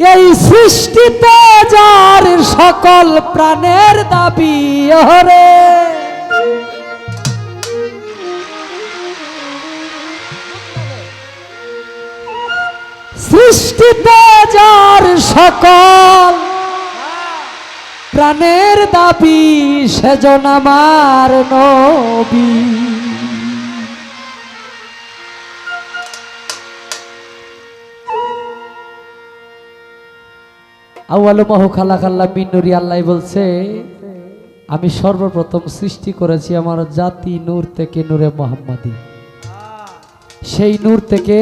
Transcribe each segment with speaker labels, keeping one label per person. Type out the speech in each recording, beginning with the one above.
Speaker 1: এই সৃষ্টিতে যার সকল প্রাণের দাবি হরে সৃষ্টিতে যার সকল প্রাণের দাবি, সেজন আমার নবী। আউয়াল মাহ খালা খাল্লা মিন্নুরি আল্লাহ বলছে, আমি সর্বপ্রথম সৃষ্টি করেছি আমার জাতি নূর থেকে নূরে মোহাম্মদী। সেই নূর থেকে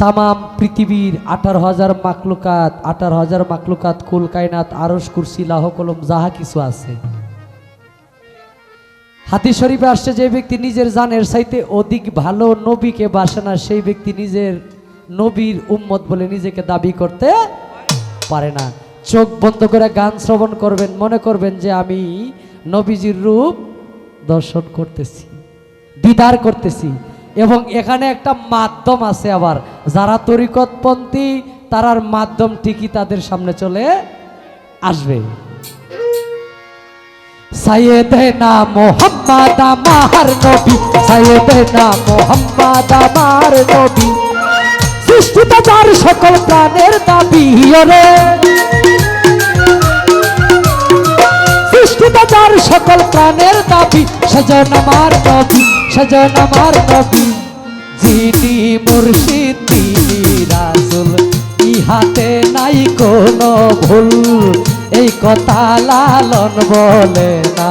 Speaker 1: তামাম পৃথিবীর আঠারো হাজার মাকলুকাত আঠারো হাজার মাকলুকাত কুল কায়নাত আরস কুরসি, লাহ কলম, যাহা কিছু আছে। হাতি শরীফে আসছে, যে ব্যক্তি নিজের জানের চাইতে অধিক ভালো নবীকে বাসে না, সেই ব্যক্তি নিজের নবীর উম্মত বলে নিজেকে দাবি করতে পারে না। চোখ বন্ধ করে গান শ্রবণ করবেন, মনে করবেন যে আমি নবীজির রূপ দর্শন করতেছি, দিদার করতেছি। এবং এখানে একটা মাধ্যম আছে আবার। যারা তরিকতপন্থী, তারার মাধ্যম ঠিকই তাদের সামনে চলে আসবে। সাইয়েদেনা মোহাম্মদ আমার নবী সাইয়েদেনা মোহাম্মদ আমার নবী। সৃষ্টিতে যার সকল প্রাণের দাবি রে সৃষ্টিতে যার সকল প্রাণের দাবি, সজন আমার নবী, সজন আমার নবী। যিনি মুর্শিদ, তিনি রাসুল, ইহাতে নাই কোনো ভুল। এই কথা লালন বলে না,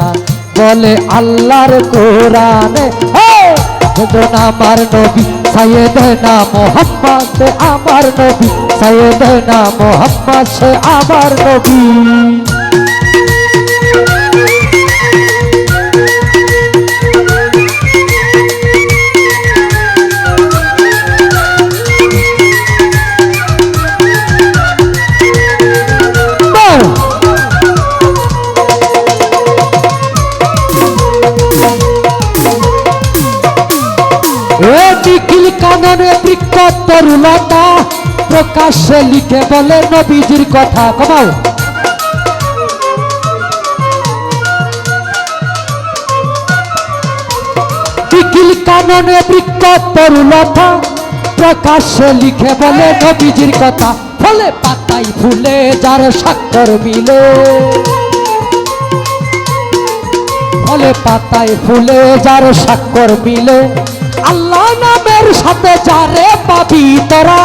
Speaker 1: বলে আল্লাহর কোরআনে। সজন আমার নবী সাইয়েদেনা মোহাম্মদ আমার নবী সাইয়েদেনা মোহাম্মদ সে আমার নবী। নিখিল কাননে বৃক্ষ প্রকাশ্যে লিখে বলে নবীজির কথা, কমাও। নিখিল কাননে বৃক্ষ প্রকাশ্যে লিখে বলে নবীজির কথা। ফলে পাতাই ফুলে, যার স্বাক্ষর মিলে। ফলে পাতায় ফুলে, যার স্বাক্ষর মিলে, আল্লাহ নামের সাথে যারে পাবি তোরা।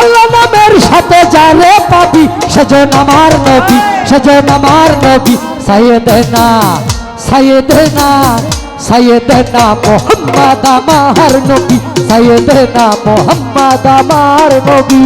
Speaker 1: আল্লাহ নামের সাথে যারে পাবি সেজন আমার নবী সেজন আমার নবী। সাইয়েদেনা সাইয়েদেনা সাইয়েদেনা মোহাম্মদ আমার নবী, সাইয়েদেনা মোহাম্মদ আমার নবী।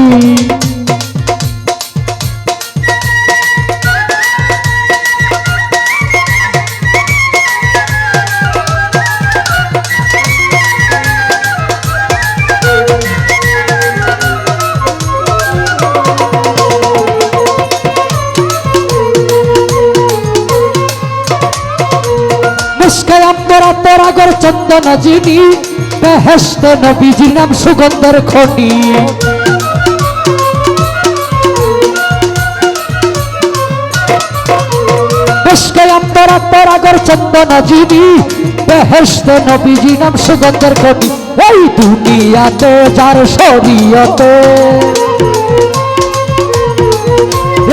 Speaker 1: তোরাগর চন্দন যিনি বেহেস্ত নবীজির নাম সুগন্ধের খনি। চন্দন যিনি বেহেস্ত নবীজির নাম সুগন্ধের খনি। এই দুনিয়াতে যার শরীয়তে,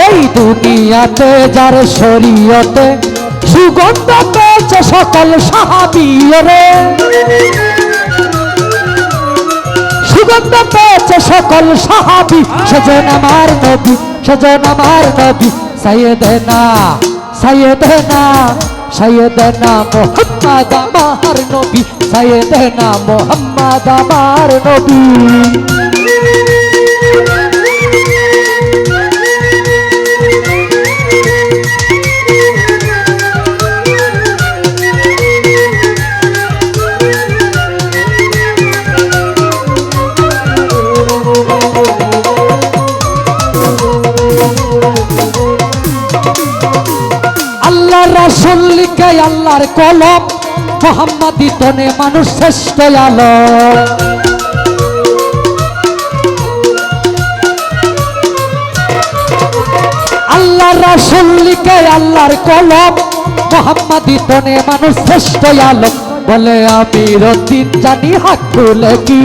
Speaker 1: এই দুনিয়াতে যার শরীয়তে সুগন্ধ পেয়েছে সকল সাহাবিয়রে। সুগন্ধ পেয়েছে সকল সাহাবি। সেজন আমার নবী সেজন আমার নবী, সাইয়েদেনা সাইয়েদেনা সাইয়েদেনা মোহাম্মদ আমার নবী, সাইয়েদেনা মোহাম্মদ আমার নবী। আল্লাহর কলম, মোহাম্মদি তনে মানুষ শ্রেষ্ঠ আল আল্লাহ রাসুল লিখে আল্লাহর কলম, মোহাম্মদি তনে মানুষ শ্রেষ্ঠ আল বলে, আমি রতিন জানি, হাত কি?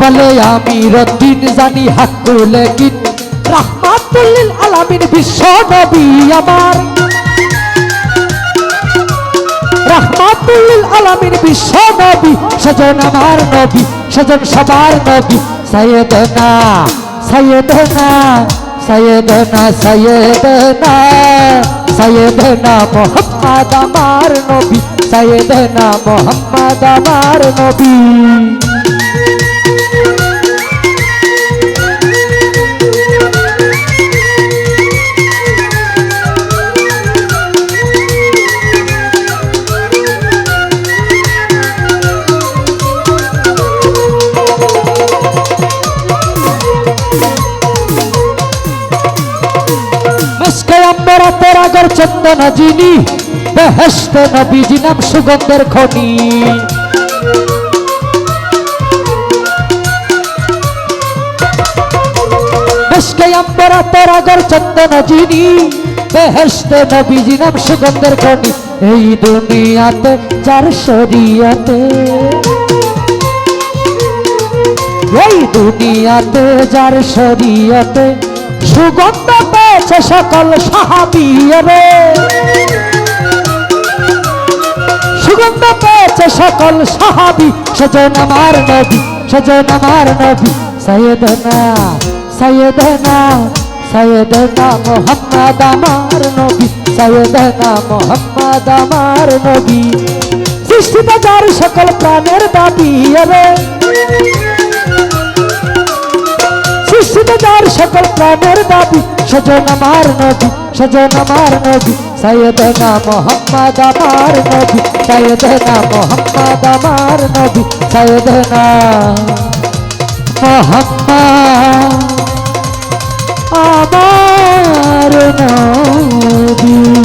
Speaker 1: বলে, আমি রতিন জানি, হাত কি? রাহমাতুল্লিল আলামিন বিশ্ব নবী আমার। রাহমাতুল্লিল আলামিন বিশ্ব নবী, সেজন আমার নবী, সেজন সবার নবী। সাইয়েদনা সাইয়েদনা সাইয়েদনা সাইয়েদনা সাইয়েদনা মোহাম্মদ আমার নবী, সাইয়েদনা মোহাম্মদ আমার নবী। চন্দন জিনি বেহেস্ত নবীজি নাম সুগন্ধের খনি। মেসকে আম্বরা তেরাগর চন্দন জিনি বেহেস্ত নবীজি নাম সুগন্ধের খনি। এই দুনিয়াতে, যার শরিয়াতে, এই দুনিয়াতে যার শরীয়তে সুগন্ধ পেয়েছে সকল সাহাবিয়রে সুগন্ধ পেয়েছে সকল সাহাবি। সেজন আমার নবী, সেজন আমার নবী। সৈয়দনা সৈয়দনা সৈয়দনা মোহাম্মদ আমার নবী। সৈয়দনা মোহাম্মদ আমার নবী। সৃষ্টিতে যার সকল প্রাণের দাবি রে যার সকল প্রাণের দাবি সজন আমার নবী সজন আমার নবী সৈয়দনা মোহাম্মদ আমার নবী সৈয়দনা মোহাম্মদ আমার নবী সৈয়দনা মোহাম্মদ আমার নবী।